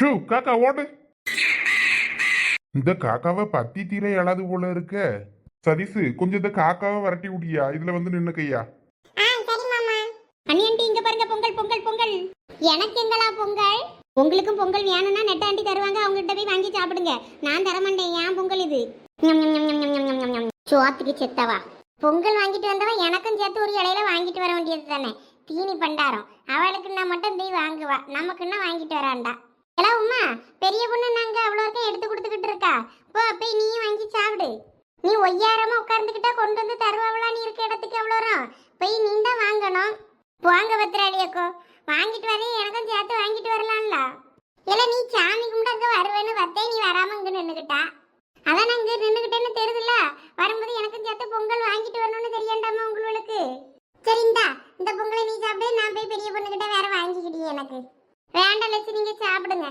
Shoe காக்கா ஓடு. இந்த காக்காவை பத்தி தீர அழாது போல இருக்க. சதீசு கொஞ்சம் இந்த காக்காவை விரட்டி விடியா இதுல வந்து நின்னுக்கையா ஆ மாமா. இங்க பாருங்க பொங்கல் பொங்கல் பொங்கல். எனக்கு எங்களா பொங்கல்? உங்களுக்கும் பொங்கல் வேணும்னா நெட்ட ஆண்டி தருவாங்க அவங்ககிட்ட போய் வாங்கி சாப்பிடுங்க. நான் தர மாட்டேன் ஏன் பொங்கல் இது? சோத்துக்கு செத்தவா? பொங்கல் வாங்கிட்டு வந்தவா எனக்கும் சேர்த்து ஒரு இலையில வாங்கிட்டு வர வேண்டியது தானே தீனி பண்டாரம். அவளுக்குன்னா மட்டும் போய் வாங்குவா. நமக்குன்னா வாங்கிட்டு வராண்டா? எல்லாம் உமா பெரிய பொண்ணு நாங்க அவ்வளோ இருக்க எடுத்து கொடுத்துக்கிட்டு இருக்கா. போ போய் நீயும் வாங்கி சாப்பிடு. நீ ஒய்யாரமா உட்கார்ந்துக்கிட்டா கொண்டு வந்து தருவாவளா? நீ இருக்க இடத்துக்கு எவ்வளோ வரும்? போய் நீ தான் வாங்கணும் வாங்க பத்திராளியக்கோ வாங்கிட்டு வரேன் எனக்கும் சேர்த்து வாங்கிட்டு வரலாம்ல. இல்லை நீ சாமி கும்பிட்டு அங்கே வருவேன்னு பார்த்தே நீ வராம இங்கே நின்னுக்கிட்டா அதான் நான் இங்க நின்னுக்கிட்டேன்னு தெரியுதுல்ல வரும்போது எனக்கும் சேர்த்து பொங்கல் வாங்கிட்டு வரணும்னு தெரியண்டாமா உங்களுக்கு சரி இந்தா இந்த பொங்கலை நீ சாப்பிடு நான் போய் பெரிய பொண்ணுகிட்ட வேற வாங்கிக்கிட்டே எனக்கு வேண்டாம் லட்சுமி நீங்க சாப்பிடுங்க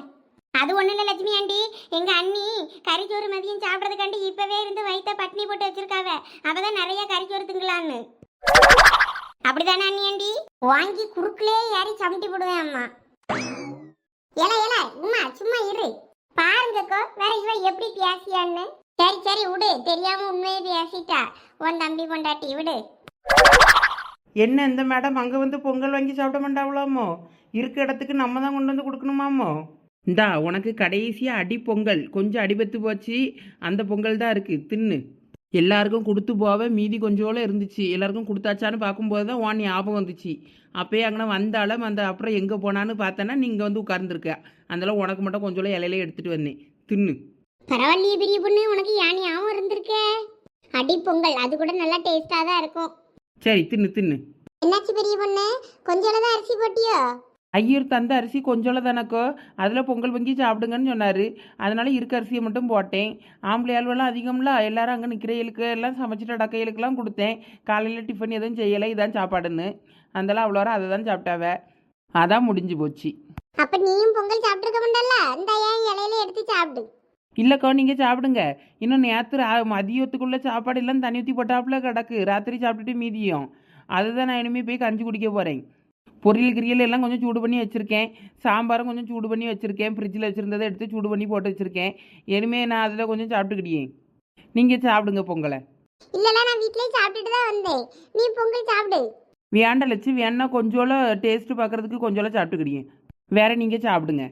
அது ஒண்ணும் இல்ல லட்சுமி ஆண்டி எங்க அண்ணி கறிச்சோறு மதியம் சாப்பிடறதுக்காண்டி இப்பவே இருந்து வயித்த பட்னி போட்டு வச்சிருக்காவ அவதான் நிறைய கறிச்சோறு திங்கலான்னு அப்படிதானே அண்ணி ஆண்டி வாங்கி குறுக்கிலே முட்டி போடுவேன் அம்மா. ஏல ஏல உமா சும்மா இரு. பாருங்கக்கோ வேற இவ எப்படி பேசியான்னு. சரி சரி விடு. தெரியாம உண்மையை பேசிட்டா. உன் தம்பி கொண்டாட்டி விடு. என்ன இந்த மேடம் அங்கே வந்து பொங்கல் வாங்கி சாப்பிட மாட்டாவளாமோ? இருக்க இடத்துக்கு நம்ம தான் கொண்டு வந்து கொடுக்கணுமாமோ? இந்தா உனக்கு கடைசியாக அடி பொங்கல். கொஞ்சம் அடிபத்து போச்சு. அந்த பொங்கல் தான் இருக்குது தின்னு. எல்லாருக்கும் கொடுத்து போக மீதி கொஞ்சோல இருந்துச்சு. எல்லாருக்கும் கொடுத்தாச்சான்னு பார்க்கும்போது தான் உன் ஞாபகம் வந்துச்சு. அப்பயே அங்கே வந்தாலும் அந்த அப்புறம் எங்கே போனான்னு பார்த்தேன்னா நீங்கள் வந்து உட்கார்ந்துருக்க. அதெல்லாம் உனக்கு மட்டும் கொஞ்சோல இலையில எடுத்துகிட்டு வந்தேன். தின்னு. பரவாயில்லையே பெரிய பொண்ணு உனக்கு யானையாவும் இருந்திருக்கே? அடி பொங்கல் அது கூட நல்லா டேஸ்டா தான் இருக்கும். சரி தின்னு தின்னு. என்னாச்சு பெரிய பொண்ணு? கொஞ்சம் தான் அரிசி போட்டியோ? ஐயர் தந்த அரிசி கொஞ்சோல தானக்கோ அதில் பொங்கல் வாங்கி சாப்பிடுங்கன்னு சொன்னார். அதனால இருக்க அரிசியை மட்டும் போட்டேன். ஆம்பளை ஆள்வெல்லாம் அதிகம்ல எல்லாரும் அங்கே நிற்கிறவங்களுக்கு எல்லாம் சமைச்சிட்டு அடக்கைகளுக்கெல்லாம் கொடுத்தேன். காலையில் டிஃபன் எதுவும் செய்யலை இதான் சாப்பாடுன்னு. அதெல்லாம் அவ்வளோ அதை தான் சாப்பிட்டாவ. அதான் முடிஞ்சு போச்சு. அப்ப நீயும் பொங்கல் சாப்பிட்டுருக்க மாட்டல்ல? இந்த ஏன் இலையில எடுத்து சாப்பிடு. இல்லைக்கோ நீங்கள் சாப்பிடுங்க. இன்னும் நேற்று மதியத்துக்குள்ளே சாப்பாடு எல்லாம் தண்ணி ஊற்றி போட்டாப்புல கிடக்கு. ராத்திரி சாப்பிட்டுட்டு மீதியும். அதுதான் நான் இனிமேல் போய் கஞ்சி குடிக்க போகிறேன் பொரியல் கிரியல் எல்லாம் கொஞ்சம் சூடு பண்ணி வச்சுருக்கேன். சாம்பாரும் கொஞ்சம் சூடு பண்ணி வச்சுருக்கேன். ஃப்ரிட்ஜில் வச்சுருந்ததை எடுத்து சூடு பண்ணி போட்டு வச்சுருக்கேன். இனிமே நான் அதில் கொஞ்சம் சாப்பிட்டுக்கிட்டேன் நீங்கள் சாப்பிடுங்க பொங்கலை. இல்லல நான் வீட்லயே சாப்பிட்டுட்டு தான் வந்தேன். நீ பொங்கல் சாப்பிடு. வேண்ட லட்சு வேணா கொஞ்சோல டேஸ்ட்டு பார்க்குறதுக்கு கொஞ்சோல சாப்பிட்டுக்கிட்டேன் வேற நீங்கள் சாப்பிடுங்க.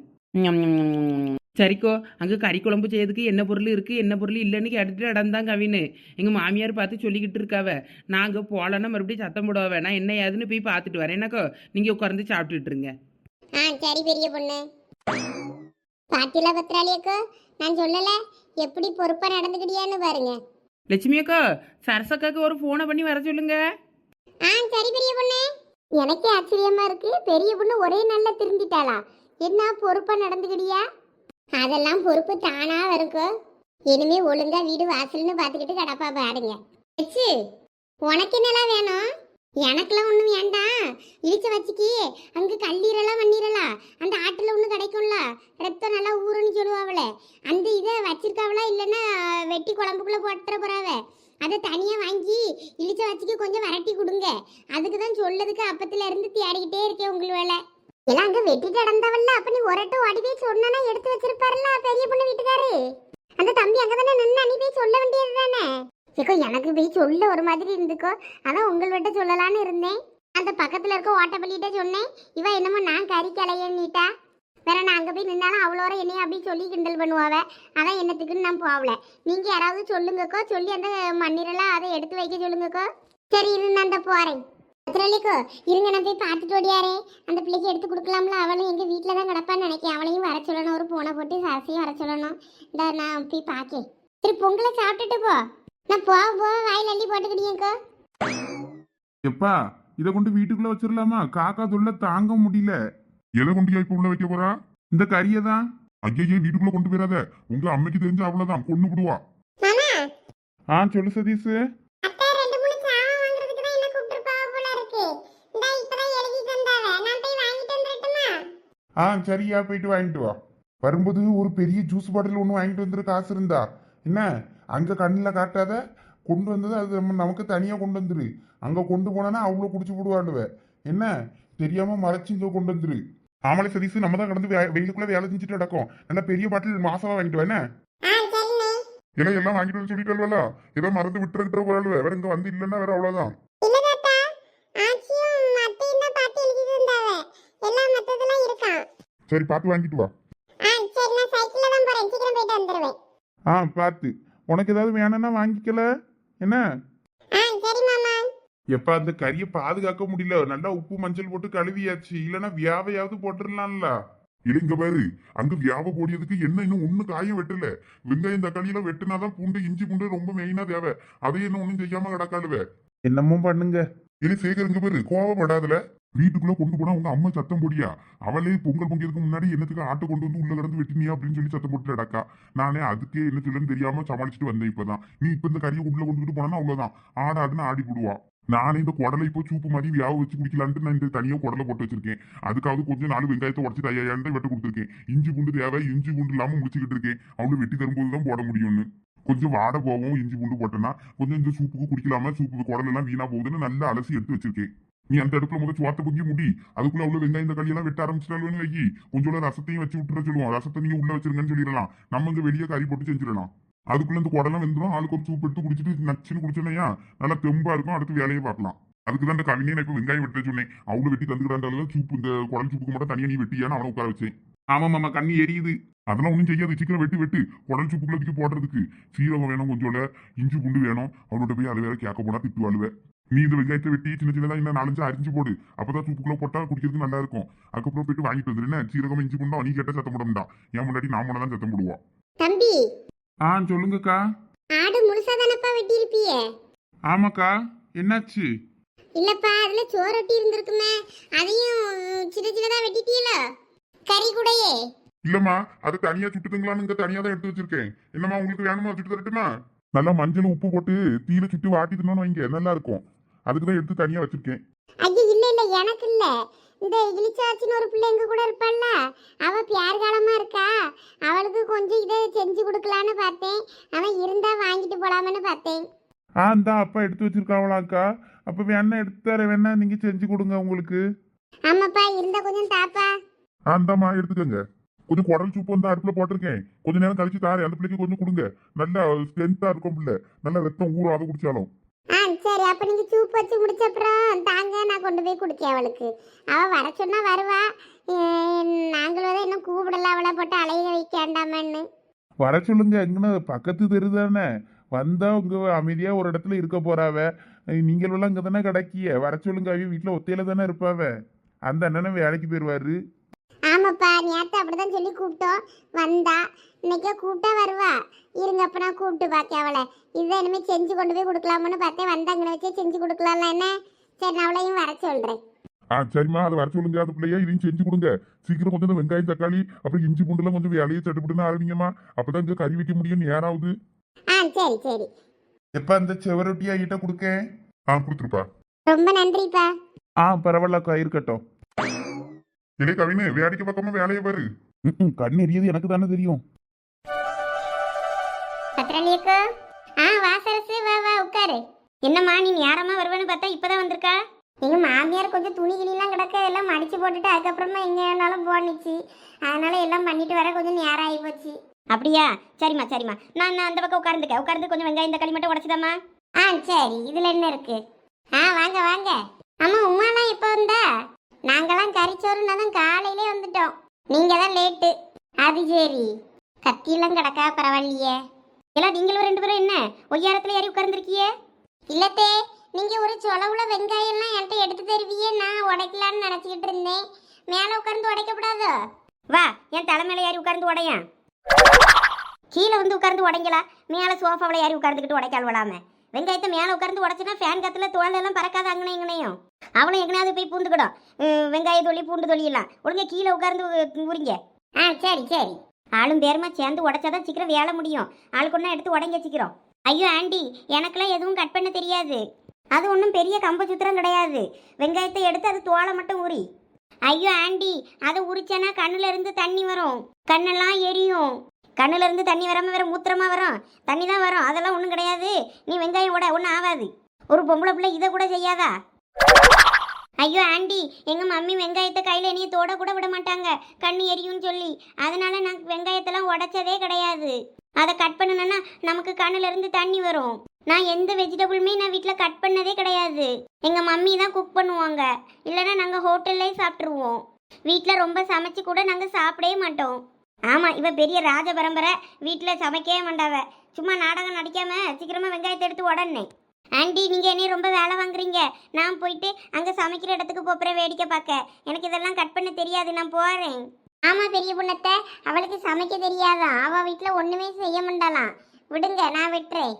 சரிக்கோ அங்கே கறி குழம்பு செய்யறதுக்கு என்ன பொருள் இருக்குது என்ன பொருள் இல்லைன்னு கேட்டுட்டு இடம்தான் கவின்னு. எங்கள் மாமியார் பார்த்து சொல்லிக்கிட்டு இருக்காவ. நாங்கள் போகலன்னா மறுபடியும் சத்தம் போடுவ நான் என்ன ஏதுன்னு போய் பார்த்துட்டு வரேன். என்னக்கோ நீங்கள் உட்கார்ந்து சாப்பிட்டுட்டு இருங்க. ஆ சரி பெரிய பொண்ணு. பாத்தில பத்திராளியக்கோ நான் சொல்லல. எப்படி பொறுப்பா நடந்துக்கிட்டியான்னு பாருங்க. லட்சுமி அக்கா சரசக்காக்கு ஒரு ஃபோனை பண்ணி வர சொல்லுங்க. ஆ சரி பெரிய பொண்ணு. எனக்கே ஆச்சரியமா இருக்கு. பெரிய பொண்ணு ஒரே நாள்ல திருந்திட்டாளா. என்ன பொறுப்பா நடந்துக்கிட்டியா? அதெல்லாம் பொறுப்பு தானா இருக்கும் இனிமே ஒழுங்கா வீடு வாசல்னு பார்த்துக்கிட்டு கடப்பா பாருங்க. வச்சு உனக்கு என்னலாம் வேணும்? எனக்கெல்லாம் ஒன்றும் வேண்டாம் இடிச்ச வச்சுக்கி அங்கே கல்லீரலாம் மண்ணீரலாம் அந்த ஆட்டில் ஒன்று கிடைக்கும்ல ரத்தம் நல்லா ஊறுன்னு சொல்லுவாங்களே அந்த இதை வச்சிருக்காவளா இல்லைன்னா வெட்டி குழம்புக்குள்ளே போட்டுற போறாவ? அதை தனியாக வாங்கி இடிச்ச வச்சுக்கி கொஞ்சம் வரட்டி கொடுங்க. அதுக்கு தான் சொல்லதுக்கு அப்பத்துல இருந்து தேடிக்கிட்டே இருக்கேன் உங்கள் வேலை. எல்லாம் அங்கே வெட்டிட்டு நடந்தவல்ல. அப்ப நீ ஒரட்டும் ஓடி போய் சொன்னா எடுத்து வச்சிருப்பாருல்ல பெரிய பொண்ணு வீட்டுக்காரு? அந்த தம்பி அங்க தானே நின்று அன்னி போய் சொல்ல வேண்டியது தானே? ஏக்கோ எனக்கு போய் சொல்ல ஒரு மாதிரி இருந்துக்கோ. அதான் உங்கள்கிட்ட சொல்லலான்னு இருந்தேன். அந்த பக்கத்துல இருக்க ஓட்டப்பள்ளிகிட்ட சொன்னேன். இவ என்னமோ நான் கறி கலையன்னிட்டா வேற நான் அங்கே போய் நின்னாலும் அவ்வளோர என்னைய அப்படி சொல்லி கிண்டல் பண்ணுவாவ. அதான் என்னத்துக்குன்னு நான் போகல. நீங்க யாராவது சொல்லுங்கக்கோ. சொல்லி அந்த மண்ணீரெல்லாம் அதை எடுத்து வைக்க சொல்லுங்கக்கோ. சரி இரு நான் அந்த போறேன். பத்திரலிக்கோ இருங்க நான் போய் பார்த்துட்டு ஓடியாரே. அந்த பிள்ளைக்கு எடுத்து கொடுக்கலாம்ல அவளும் எங்க வீட்டில் தான் கிடப்பான்னு நினைக்கிறேன் அவளையும் வர சொல்லணும் ஒரு பூனை போட்டு சரசையும் வர சொல்லணும். இந்த நான் போய் பார்க்கேன். சரி பொங்கலை சாப்பிட்டுட்டு போ. நான் போக போக வாயில் அள்ளி போட்டுக்கிட்டீங்கக்கோ எப்பா இதை கொண்டு வீட்டுக்குள்ள வச்சிடலாமா காக்கா தொல்லை தாங்க முடியல. எதை கொண்டு இப்ப உள்ள வைக்க போறா? இந்த கறியை தான். ஐயையே வீட்டுக்குள்ள கொண்டு போயிடாத உங்க அம்மைக்கு தெரிஞ்ச அவ்வளவுதான் கொண்டு விடுவா. ஆ சொல்லு சதீஷ் அத்தை ரெண்டு மூணு சாமான் வாங்குறதுக்கு தான் என்ன கூப்பிட்டுருப்பாவ போல இருக்கு இந்தா இப்பதான் எழுதி தந்தாவ நான் போய் வாங்கிட்டு வந்துடட்டுமா ஆ சரியா போயிட்டு வாங்கிட்டு வா. வரும்போது ஒரு பெரிய ஜூஸ் பாட்டில் ஒன்று வாங்கிட்டு வந்துரு காசு இருந்தா. என்ன? அங்கே கண்ணில் காட்டாத கொண்டு வந்தது அது நம்ம நமக்கு தனியாக கொண்டு வந்துரு. அங்கே கொண்டு போனா அவ்வளோ குடிச்சு விடுவாண்டுவ என்ன? தெரியாம மறைச்சு இங்கே கொண்டு வந்துரு. ஆமலை சதீஸ் நம்ம தான் கடந்து வே- வெயிலுக்குள்ள வேலை செஞ்சுட்டு நடக்கும் நல்ல பெரிய பாட்டில் மாசமா வாங்கிட்டு ஆ சரிண்ணே. இலை எல்லாம் வாங்கிட்டு வந்து சொல்லிட்டு ஏதோ மறந்து விட்டுற போறாள் வேற இங்க வந்து இல்லைன்னா வேற அவ்வளவுதான் இல்ல தாத்தா ஆச்சியும் அத்தையும் தான் பாத்து எழுதிட்டு இருந்தாவ எல்லாம் மத்ததெல்லாம் இருக்கான் சரி பார்த்து வாங்கிட்டு வா. ஆ சரி நான் சைக்கிள்ல தான் போறேன். சீக்கிரம் போயிட்டு வந்துருவேன். ஆ பார்த்து. உனக்கு ஏதாவது வேணும்னா வாங்கிக்கல? என்ன? ஆ சரி மாமா. எப்ப அந்த கறியை பாதுகாக்க முடியல. நல்லா உப்பு மஞ்சள் போட்டு கழுவியாச்சு. இல்லைன்னா வியாவையாவது போட்டுடலாம்ல. இங்க பாரு. அங்க வியாப போடியதுக்கு என்ன இன்னும் ஒண்ணு காயம் வெட்டல. வெங்காயம் தக்காளி எல்லாம் வெட்டினாதான் பூண்டு இஞ்சி பூண்டு ரொம்ப மெயினா தேவை. அதையும் என்ன ஒண்ணும் செய்யாம கிடக்காளுவ. என்னமோ பண்ணுங்க. இனி சேகருங்க பேரு கோவப்படாதுல. வீட்டுக்குள்ள கொண்டு போனா உங்க அம்மா சத்தம் போடியா அவளே பொங்கல் பொங்கியதுக்கு முன்னாடி என்னத்துக்கு ஆட்டை கொண்டு வந்து உள்ள கிடந்து வெட்டினியா அப்படின்னு சொல்லி சத்தம் போட்டு அடக்கா நானே அதுக்கே என்ன சொல்லுன்னு தெரியாம சமாளிச்சுட்டு வந்தேன் இப்பதான். நீ இப்ப இந்த கறியை உள்ள கொண்டுட்டு போனா அவ்வளவுதான். ஆடாதுன்னு ஆடி போடுவா. நானே இந்த குடலை இப்போ சூப்பு மாதிரி வியாவ வச்சு குடிக்கலான்ட்டு நான் இந்த தனியாக குடலை போட்டு வச்சிருக்கேன். அதுக்காவது கொஞ்சம் நாலு வெங்காயத்தை உடச்சிட்டு தையாண்டு வெட்ட கொடுத்துருக்கேன். இஞ்சி பூண்டு தேவை இஞ்சி பூண்டு இல்லாமல் முடிச்சுக்கிட்டு இருக்கேன். அவங்க வெட்டி தரும்போது தான் போட முடியும்னு. கொஞ்சம் வாடை போகவும் இஞ்சி பூண்டு போட்டேன்னா கொஞ்சம் இந்த சூப்புக்கு குடிக்கலாமா? சூப்புக்கு குடலெல்லாம் வீணா போகுதுன்னு நல்லா அலசி எடுத்து வச்சிருக்கேன். நீ அந்த அடுப்புல முதல் சுவாத்த பொங்கி முடி. அதுக்குள்ள அவ்வளவு வெங்காயம் தக்காளி எல்லாம் வெட்ட ஆரம்பிச்சிட்டாலும் வைக்கி கொஞ்சம் ரசத்தையும் வச்சு விட்டுற சொல்லுவோம் ரசத்தை நீங்க உள்ள வச்சிருங்கன்னு சொல்லிடலாம். நம்ம இங்க வெளியே கறி போட்டு செஞ்சிடலாம். அதுக்குள்ள இந்த குடலாம் வெந்துடும் ஆளுக்கு ஒரு சூப் எடுத்து குடிச்சிட்டு நச்சுன்னு குடிச்சோன்னா நல்லா தெம்பா இருக்கும். அடுத்து வேலையை பார்க்கலாம். அதுக்கு தான் இந்த கவினே நான் வெங்காயம் வெட்ட சொன்னேன். அவங்க வெட்டி தந்துக்கிறாண்டாலும் சூப்பு இந்த குடல் சூப்புக்கு மட்டும் தனியாக நீ வெட்டியான்னு அவனை உட்கார வச்சேன். ஆமா மாமா கண்ணி எரியுது. அதெல்லாம் ஒன்றும் செய்யாது. சீக்கிரம் வெட்டி வெட்டு. குடல் சூப்புக்குள்ள தூக்கி போடுறதுக்கு. சீரகம் வேணும் கொஞ்சோட. இஞ்சி பூண்டு வேணும். அவனோட போய் அதை வேற கேட்க போனா திட்டுவாளுவ நீ இந்த வெங்காயத்தை வெட்டி சின்ன சின்னதா இன்னும் நாலஞ்சு அரிஞ்சு போடு. அப்பதான் சூப்புக்குள்ள போட்டா குடிக்கிறதுக்கு நல்லா இருக்கும். அதுக்கப்புறம் போயிட்டு வாங்கிட்டு வந்துரு. என்ன? சீரகம் இஞ்சி பூண்டா? நீ கேட்ட சத்தம் போட மாட்டான் என் முன்னாடி நான் தான் சத்தம் போடுவா. தம்பி. ஆ சொல்லுங்கக்கா. ஆடு முழுசா தானப்பா வெட்டியிருப்பியே? ஆமாக்கா. என்னாச்சு? இல்லப்பா அதுல சோரொட்டி இருந்திருக்குமே. அதையும் சின்ன சின்னதா வெட்டிட்டீங்களோ கறி கூடயே. இல்லம்மா அது தனியா சுட்டுதுங்களான்னு இங்க தனியா தான் எடுத்து வச்சிருக்கேன். என்னம்மா உங்களுக்கு வேணுமா சுட்டு தரட்டுமா? நல்லா மஞ்சள் உப்பு போட்டு தீயில சுட்டு வாட்டி தின்னோன்னு வைங்க நல்லா இருக்கும். அதுக்கு தான் எடுத்து தனியா வச்சிருக்கேன். ஐயோ இல்ல இல்ல எனக்கு இல்ல. இந்த இளிச்சாச்சின்னு ஒரு பிள்ளை எங்க கூட இருப்பாள்ல? அவ பியார் காலமா இருக்கா? அவளுக்கு கொஞ்சம் இதை செஞ்சு கொடுக்கலான்னு பார்த்தேன். அவன் இருந்தா வாங்கிட்டு போலாமன்னு பார்த்தேன். ஆ இந்தா அப்பா எடுத்து வச்சிருக்காவளாக்கா. அப்ப வேணா எடுத்து தர வேணா நீங்க செஞ்சு கொடுங்க உங்களுக்கு. ஆமாப்பா இருந்தா கொஞ்சம் தாப்பா. ஆ இந்தாம்மா எடுத்துக்கோங்க. கொஞ்சம் குடல் சூப்பு வந்து அடுப்புல போட்டிருக்கேன். கொஞ்ச நேரம் கழிச்சு தாரேன். அந்த பிள்ளைக்கு கொஞ்சம் கொடுங்க. நல்லா ஸ்ட்ரென்த்தா இருக்கும் பிள்ளை. நல்லா ரத்தம் ஊறாத குடிச்சாலும். ஆ சரி. அப்ப நீங்க சூப் வச்சு முடிச்ச அப்புறம் தாங்க நான் கொண்டு போய் குடிக்கேன் அவளுக்கு. அவ வர சொன்னா வருவா. நாங்களும் தான் இன்னும் கூப்பிடல. அவளை போட்டு அலைய வைக்க வேண்டாமன்னு. வர சொல்லுங்க. எங்கன்னு பக்கத்து தெரு தானே. வந்தா உங்க அமைதியா ஒரு இடத்துல இருக்க போறாவ. நீங்கள் எல்லாம் இங்க தானே கிடக்கிய வர சொல்லுங்க அவ வீட்டுல ஒத்தையில தானே இருப்பாவ. அந்த அண்ணனும் வேலைக்கு போயிருவாரு. ஆமாப்பா நேத்து அப்படிதான் சொல்லி கூப்பிட்டோம். வந்தா இன்னைக்கே கூப்பிட்டா வருவா. இருங்க அப்ப நான் கூப்பிட்டு பார்க்கேன் அவளை. இதுதான் இனிமே செஞ்சு கொண்டு போய் கொடுக்கலாம்னு பார்த்தேன். வந்தாங்கன்னு வச்சே செஞ்சு கொடுக்கலாம்ல என்ன? சரி நான் அவளையும் வர சொல்றேன். ஆ சரிம்மா அதை வர சொல்லுங்க அது பிள்ளையா இதையும் செஞ்சு கொடுங்க. சீக்கிரம் கொஞ்சம் இந்த வெங்காயம் தக்காளி அப்புறம் இஞ்சி பூண்டுலாம் கொஞ்சம் வேலையை சட்டுப்பட்டுன்னு ஆரம்பிங்கம்மா. அப்பதான் இங்க கறி வைக்க முடியும் நேராவது. ஆ சரி சரி. எப்ப அந்த செவரொட்டியா கிட்ட கொடுக்கேன் ஆ கொடுத்துருப்பா. ரொம்ப நன்றிப்பா. ஆ பரவாயில்லக்கா இருக்கட்டும். இல்லை கவினு வேடிக்கை பக்கமா வேலையை பாரு. கண் எரியுது எனக்கு தானே தெரியும். பத்திரலியக்கோ ஆ வாசரசு வா வா உட்காரு. என்னம்மா நீ நேரமா வருவேன்னு பார்த்தா இப்பதான் வந்திருக்கா? எங்க மாமியார் கொஞ்சம் துணி கிணிலாம் கிடக்க எல்லாம் மடிச்சு போட்டுட்டு அதுக்கப்புறமா எங்க வேணாலும் போனிச்சு. அதனால எல்லாம் பண்ணிட்டு வர கொஞ்சம் நேரம் ஆகி போச்சு. அப்படியா? சரிம்மா சரிம்மா. நான் நான் அந்த பக்கம் உட்கார்ந்துக்க. உட்கார்ந்து கொஞ்சம் வெங்காயம் தக்காளி மட்டும் உடச்சுதாம்மா? ஆ சரி. இதுல என்ன இருக்கு? ஆ வாங்க வாங்க. அம்மா உமாலாம் எப்போ வந்தா? நாங்கெல்லாம் கறிச்சோறுனா தான் காலையிலே வந்துட்டோம். நீங்க தான் லேட்டு அது சரி. கத்தியெல்லாம் கிடக்கா பரவாயில்லையே. எல்லாம் நீங்களும் ரெண்டு பேரும் என்ன? ஒய்யாரத்துல ஏறி உட்கார்ந்துருக்கியே? இல்லத்தே நீங்க ஒரு சொலவுல வெங்காயம்லாம் என்கிட்ட எடுத்து தருவியே நான் உடைக்கலான்னு நினைச்சுக்கிட்டு இருந்தேன். மேல உட்கார்ந்து உடைக்கப்படாதோ? வா என் தலைமையில ஏறி உட்கார்ந்து உடையன். கீழே வந்து உட்கார்ந்து உடைங்களா? மேலே சோஃபாவில் ஏறி உட்கார்ந்துக்கிட்டு உடைக்கால் விடாமல் வெங்காயத்தை மேலே உட்காந்து உடச்சுனா ஃபேன் கத்தில் தோல் எல்லாம் அங்கனே இங்கனையும். அவளும் எங்கனையாவது போய் பூந்துக்கிடும். வெங்காய தொலி பூண்டு தொலியெல்லாம் ஒழுங்கா கீழே உட்கார்ந்து உ- உரிங்க ஆ சரி சரி. ஆளும் பேருமா சேர்ந்து உடச்சாதான் சீக்கிரம் வேலை முடியும். ஆளுக்குன்னா எடுத்து உடங்க சீக்கிரம் ஐயோ ஆண்டி எனக்கெல்லாம் எதுவும் கட் பண்ண தெரியாது. அது ஒன்றும் பெரிய கம்ப சுத்திரம் கிடையாது. வெங்காயத்தை எடுத்து அது தோலை மட்டும் உரி ஐயோ ஆண்டி அதை உரிச்சேன்னா கண்ணில் இருந்து தண்ணி வரும். கண்ணெல்லாம் எரியும். கண்ணுலேருந்து தண்ணி வராமல் வேற மூத்திரமாக வரும். தண்ணி தான் வரும். அதெல்லாம் ஒன்றும் கிடையாது. நீ வெங்காயம் உட ஒன்றும் ஆகாது ஒரு பொம்பளை பிள்ளை இதை கூட செய்யாதா? ஐயோ ஆண்டி எங்கள் மம்மி வெங்காயத்தை கையில் என்னைய தோட கூட விட மாட்டாங்க. கண்ணு எரியும்னு சொல்லி. அதனால நான் வெங்காயத்தெல்லாம் உடச்சதே கிடையாது. அதை கட் பண்ணணும்னா நமக்கு கண்ணுலேருந்து தண்ணி வரும். நான் எந்த வெஜிடபிளுமே நான் வீட்டில் கட் பண்ணதே கிடையாது. எங்கள் மம்மி தான் குக் பண்ணுவாங்க. இல்லைன்னா நாங்கள் ஹோட்டல்லே சாப்பிட்ருவோம் வீட்டில் ரொம்ப சமைச்சு கூட நாங்கள் சாப்பிடவே மாட்டோம். ஆமாம் இவ பெரிய ராஜ பரம்பரை. வீட்டில் சமைக்கவே மாட்டாவ. சும்மா நாடகம் நடிக்காம சீக்கிரமாக வெங்காயத்தை எடுத்து உடனே. ஆண்டி நீங்கள் என்னைய ரொம்ப வேலை வாங்குறீங்க. நான் போயிட்டு அங்கே சமைக்கிற இடத்துக்கு போப்புறேன் வேடிக்கை பார்க்க. எனக்கு இதெல்லாம் கட் பண்ண தெரியாது நான் போகிறேன் ஆமாம் பெரிய பொண்ணத்தை. அவளுக்கு சமைக்க தெரியாதான் அவள் வீட்டில் ஒன்றுமே செய்ய மாட்டாளாம். விடுங்க நான் விட்டுறேன்.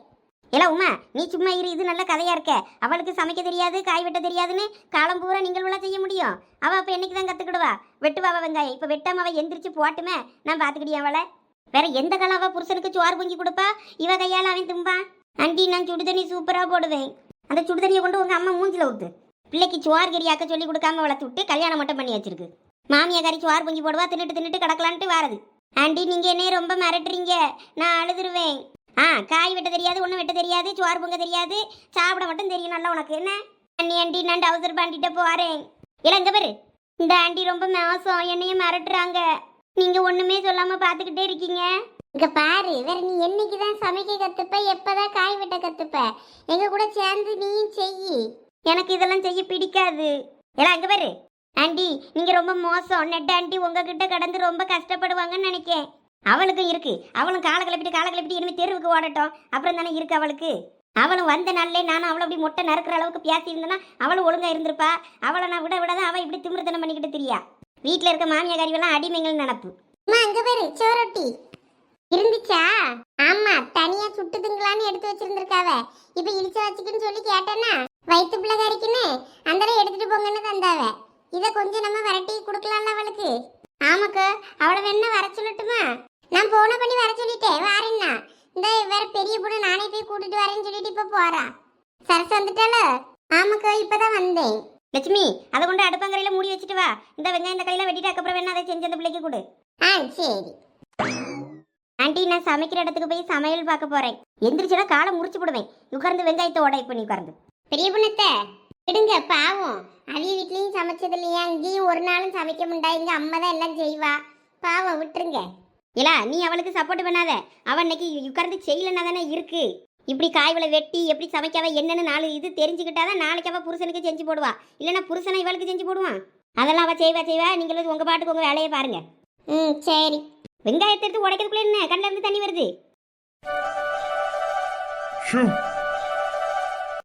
எல்லாம் உமா நீ சும்மா இரு இது நல்ல கதையா இருக்க. அவளுக்கு சமைக்க தெரியாது காய் வெட்ட தெரியாதுன்னு காலம் பூரா நீங்கள் உள்ள செய்ய முடியும். அவ அப்ப என்னைக்கு தான் கத்துக்கிடுவா? வெட்டுவா வெங்காயம். இப்ப வெட்டாம அவ எந்திரிச்சு போட்டுமே நான் பாத்துக்கிடியா அவளை? வேற எந்த காலம் அவ புருஷனுக்கு சோறு பொங்கி கொடுப்பா? இவ கையால அவன் தும்பா? ஆண்டி நான் சுடு தண்ணி சூப்பரா போடுவேன். அந்த சுடு தண்ணியை கொண்டு உங்க அம்மா மூஞ்சில ஊத்து. பிள்ளைக்கு சோறு கறியாக்க சொல்லி கொடுக்காம வளர்த்து விட்டு கல்யாணம் மட்டும் பண்ணி வச்சிருக்கு. மாமியா கறி சோறு பொங்கி போடுவா தின்னுட்டு தின்னுட்டு கிடக்கலான்ட்டு வாரது. ஆண்டி நீங்க என்னைய ரொம்ப மிரட்டுறீங்க. நான் அழுதுருவேன். ஆ காய் வெட்ட தெரியாது ஒன்றும் வெட்ட தெரியாது சோறு பொங்க தெரியாது சாப்பிட மட்டும் தெரியும் நல்லா உனக்கு. என்ன? அண்ணி ஆண்டி நான் டவுசர் பாண்டிட்ட போறேன். இல்லை இங்கே பாரு. இந்த ஆண்டி ரொம்ப மாசம் என்னைய மிரட்டுறாங்க. நீங்கள் ஒன்றுமே சொல்லாமல் பார்த்துக்கிட்டே இருக்கீங்க. இங்கே பாரு வேற நீ என்னைக்கு தான் சமைக்க கற்றுப்பேன் எப்போ தான் காய் வெட்ட கற்றுப்ப எங்கள் கூட சேர்ந்து நீயும் செய் எனக்கு இதெல்லாம் செய்ய பிடிக்காது. இல்லை அங்கே பாரு. ஆண்டி நீங்கள் ரொம்ப மோசம். நெட் ஆண்டி உங்ககிட்ட கடந்து ரொம்ப கஷ்டப்படுவாங்கன்னு நினைக்கேன். அவளுக்கும் இருக்கு. அவளும் காலை கிளப்பிட்டு காலை கிளப்பிட்டு இனிமே தெருவுக்கு ஓடட்டும். அப்புறம் தானே இருக்கு அவளுக்கு. அவளும் வந்த நாள்லே நானும் அவளை அப்படி முட்டை நறுக்கிற அளவுக்கு பேசி இருந்தேன்னா அவளும் ஒழுங்கா இருந்திருப்பா. அவளை நான் விட விட தான் அவள் இப்படி திமிர்த்தனம் பண்ணிக்கிட்டு தெரியா. வீட்டில் இருக்க மாமியார் கறிவெல்லாம் அடிமைகள் நினப்பு. அங்கே பேரு சோரொட்டி. இருந்துச்சா? ஆமா தனியா சுட்டுதுங்களான்னு எடுத்து வச்சிருந்திருக்காவ. இப்ப இடிச்சு வச்சுக்குன்னு சொல்லி கேட்டேன்னா வயிற்று பிள்ளை கறிக்குன்னு அந்த எடுத்துட்டு போங்கன்னு தந்தாவ. இதை கொஞ்சம் நம்ம வரட்டி கொடுக்கலாம்ல அவளுக்கு. ஆமாக்கா அவளை வேணா வர சொல்லட்டுமா? நான் போன பண்ணி வர சொல்லிட்டேன் வாரேன்னா இந்த வேற பெரிய பொண்ணு நானே போய் கூட்டிட்டு வரேன்னு சொல்லிட்டு இப்ப போறா. சரசு வந்துட்டால ஆமாக்கா இப்பதான் வந்தேன். லட்சுமி அதை கொண்டு அடுப்பங்கரையில மூடி வச்சுட்டு வா. இந்த வெங்காயம் இந்த கையில வெட்டிட்டு அதுக்கப்புறம் வேணா அதை செஞ்சு அந்த பிள்ளைக்கு கொடு. ஆ சரி. ஆண்டி நான் சமைக்கிற இடத்துக்கு போய் சமையல் பார்க்க போறேன். எந்திரிச்சுனா காலை முறிச்சு போடுவேன். உட்கார்ந்து வெங்காயத்தை உடை பண்ணி உட்கார்ந்து. பெரிய பொண்ணத்தை விடுங்க பாவம். அவிய வீட்லயும் சமைச்சது இல்லையா? இங்கேயும் ஒரு நாளும் சமைக்க முடியா இங்க அம்மா தான் எல்லாம் செய்வா. பாவம் விட்டுருங்க. இல்ல நீ அவளுக்கு சப்போர்ட் பண்ணாத. அவன் இன்னைக்கு உட்கார்ந்து செய்யலன்னா தானே இருக்கு. இப்படி காய்களை வெட்டி எப்படி சமைக்காவ என்னன்னு நாலு இது தெரிஞ்சுக்கிட்டாதான் நாளைக்கு அவ புருஷனுக்கு செஞ்சு போடுவா. இல்லைன்னா புருஷனை இவளுக்கு செஞ்சு போடுவான். அதெல்லாம் அவ செய்வா செய்வா. நீங்களும் உங்க பாட்டுக்கு உங்க வேலையை பாருங்க. ம் சரி. வெங்காயத்தை எடுத்து உடைக்கிறதுக்குள்ள என்ன? கண்ணில் இருந்து தண்ணி வருது. ஷூ